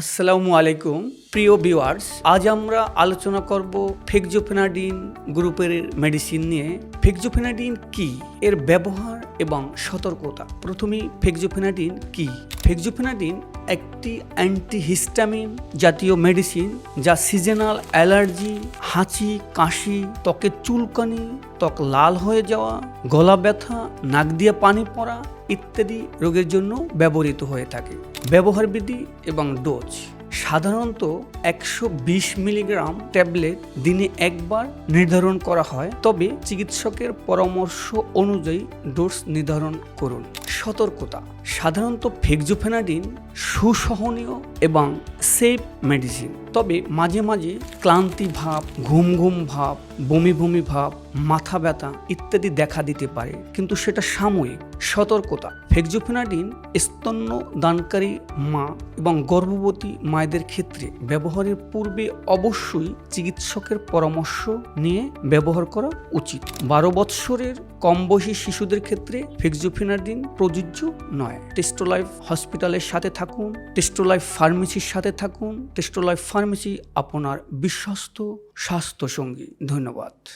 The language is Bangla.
আসসালামু আলাইকুম, প্রিয় ভিউয়ার্স। আজ আমরা আলোচনা করব ফেকজোফেনাডিন গ্রুপের মেডিসিন নিয়ে। ফেকজোফেনাডিন কি? এর ব্যবহার এবং সতর্কতা। প্রথমেই ফেকজোফেনাডিন কি? ফেকজোফেনাডিন একটি অ্যান্টিহিস্টামিন জাতীয় মেডিসিন যা সিজনাল অ্যালার্জি, হাঁচি, কাশি, ত্বকের চুলকানি, ত্বক লাল হয়ে যাওয়া, গলা ব্যথা, নাক দিয়ে পানি পড়া ইত্যাদি রোগের জন্য ব্যবহৃত হয়ে থাকে। ব্যবহার বিধি এবং ডোজ। সাধারণত একশো বিশ মিলিগ্রাম ট্যাবলেট দিনে একবার নির্ধারণ করা হয়। তবে চিকিৎসকের পরামর্শ অনুযায়ী ডোজ নির্ধারণ করুন। সতর্কতা, সাধারণত ফেক্সোফেনাডিন, সুসহনীয় এবং সেফ মেডিসিন। তবে মাঝে মাঝে ক্লান্তি ভাব, ঘুম ঘুম ভাব, বমি বমি ভাব, মাথা ব্যথা ইত্যাদি দেখা দিতে পারে। কিন্তু সেটা সাময়িক, সতর্কতা। ফেক্সোফেনাডিন স্তন্য দানকারী মা এবং গর্ভবতী মায়েদের ক্ষেত্রে ব্যবহারের পূর্বে অবশ্যই চিকিৎসকের পরামর্শ নিয়ে ব্যবহার করা উচিত। বারো বৎসরের কম বয়সী শিশুদের ক্ষেত্রে ফেক্সোফেনাডিন প্রযোজ্য নয়। টেস্টোলাইফ হসপিটালের সাথে থাকুন টেস্টোলাইফ ফার্মেসির সাথে থাকুন টেস্টোলাইফ ফার্মেসি আপনার বিশ্বস্ত স্বাস্থ্যসঙ্গী। ধন্যবাদ।